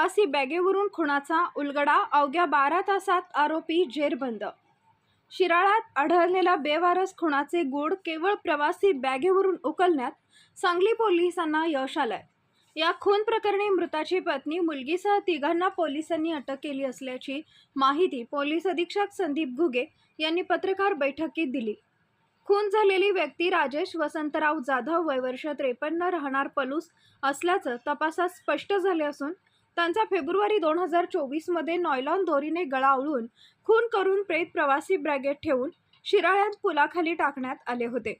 प्रवासी बॅगेवरून खुणाचा उलगडा अवघ्या बारा तासात आरोपी जेरबंद. शिराळात आढळलेला बेवारस खुणाचे गूढ केवळ प्रवासी बॅगेवरून उकलण्यात सांगली पोलिसांना यश आलंय. या खून प्रकरणी मृताची पत्नी मुलगीसह तिघांना पोलिसांनी अटक केली असल्याची माहिती पोलीस अधीक्षक संदीप घुगे यांनी पत्रकार बैठकीत दिली. खून झालेली व्यक्ती राजेश वसंतराव जाधव वय वर्ष त्रेपन्न राहणार पलूस असल्याचं तपासात स्पष्ट झाले असून त्यांचा फेब्रुवारी दोन हजार चोवीसमध्ये नॉयलॉन दोरीने गळावळून खून करून प्रेत प्रवासी ब्रॅगेट ठेवून शिराळ्यात पुलाखाली टाकण्यात आले होते.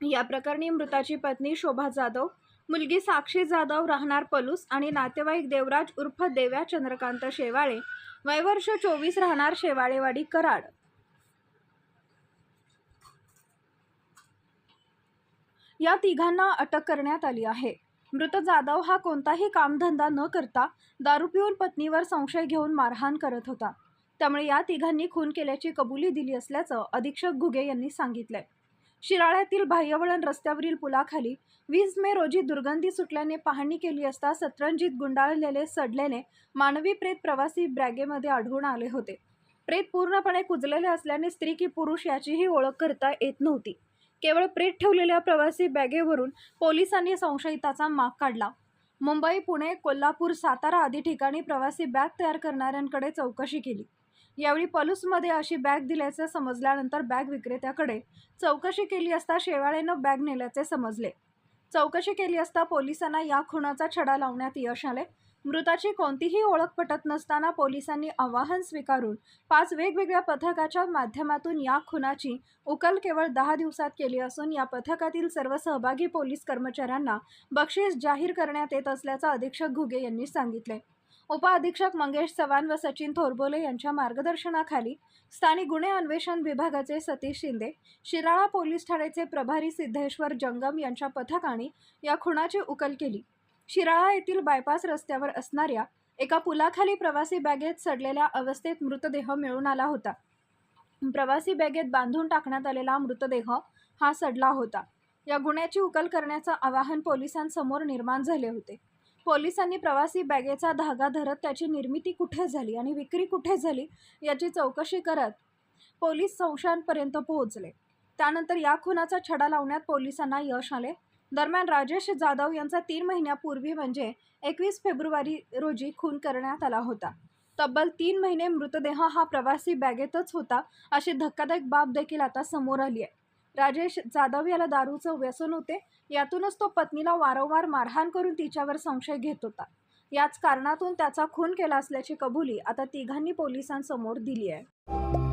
या प्रकरणी मृताची पत्नी शोभा जाधव मुलगी साक्षी जाधव राहणार पलूस आणि नातेवाईक देवराज उर्फ देव्या चंद्रकांत शेवाळे वयवर्ष चोवीस राहणार शेवाळेवाडी कराड. या तिघांना अटक करण्यात आली आहे. मृत जाधव हा कोणताही कामधंदा न करता दारू पिऊन पत्नीवर संशय घेऊन मारहाण करत होता. त्यामुळे या तिघांनी खून केल्याची कबुली दिली असल्याचं अधीक्षक घुगे यांनी सांगितलंय. शिराळ्यातील बाह्यवळण रस्त्यावरील पुलाखाली वीस मे रोजी दुर्गंधी सुटल्याने पाहणी केली असता सतरंजीत गुंडाळलेले सडलेले मानवी प्रेत प्रवासी ब्रॅगेमध्ये आढळून आले होते. प्रेत पूर्णपणे कुजलेले असल्याने स्त्री की पुरुष याचीही ओळख करता येत नव्हती. केवळ प्रेत ठेवलेल्या प्रवासी बॅगेवरून पोलिसांनी संशयिताचा माग काढला. मुंबई पुणे कोल्हापूर सातारा आदी ठिकाणी प्रवासी बॅग तयार करणाऱ्यांकडे चौकशी केली. यावेळी पलूसमध्ये अशी बॅग दिल्याचे समजल्यानंतर बॅग विक्रेत्याकडे चौकशी केली असता शेवाळेनं बॅग नेल्याचे समजले. चौकशी केली असता पोलिसांना या खुनाचा छडा लावण्यात यश आले. मृताची कोणतीही ओळख पटत नसताना पोलिसांनी आवाहन स्वीकारून पाच वेगवेगळ्या पथकाच्या माध्यमातून या खुनाची उकल केवळ दहा दिवसात केली असून या पथकातील सर्व सहभागी पोलीस कर्मचाऱ्यांना बक्षीस जाहीर करण्यात येत असल्याचं अधीक्षक घुगे यांनी सांगितले. उपअधीक्षक मंगेश चव्हाण व सचिन थोरबोले यांच्या मार्गदर्शनाखाली स्थानिक गुन्हे अन्वेषण विभागाचे सतीश शिंदे शिराळा पोलीस ठाण्याचे प्रभारी सिद्धेश्वर जंगम यांच्या पथकाने या खुनाची उकल केली. शिराळा येथील बायपास रस्त्यावर असणाऱ्या एका पुलाखाली प्रवासी बॅगेत सडलेल्या अवस्थेत मृतदेह मिळून आला होता. प्रवासी बॅगेत बांधून टाकण्यात आलेला मृतदेह हा सडला होता. या गुन्ह्याची उकल करण्याचं आवाहन पोलिसांसमोर निर्माण झाले होते. पोलिसांनी प्रवासी बॅगेचा धागा धरत त्याची निर्मिती कुठे झाली आणि विक्री कुठे झाली याची चौकशी करत पोलीस संशयांपर्यंत पोहोचले. त्यानंतर या खुनाचा छडा लावण्यात पोलिसांना यश आले. दरम्यान राजेश जाधव यांचा तीन महिन्यापूर्वी म्हणजे एकवीस फेब्रुवारी रोजी खून करण्यात आला होता. तब्बल तीन महिने मृतदेह हा प्रवासी बॅगेतच होता अशी धक्कादायक बाब देखील आता समोर आली आहे. राजेश जाधव याला दारूचं व्यसन होते. यातूनच तो पत्नीला वारंवार मारहाण करून तिच्यावर संशय घेत होता. याच कारणातून त्याचा खून केला असल्याची कबुली आता तिघांनी पोलिसांसमोर दिली आहे.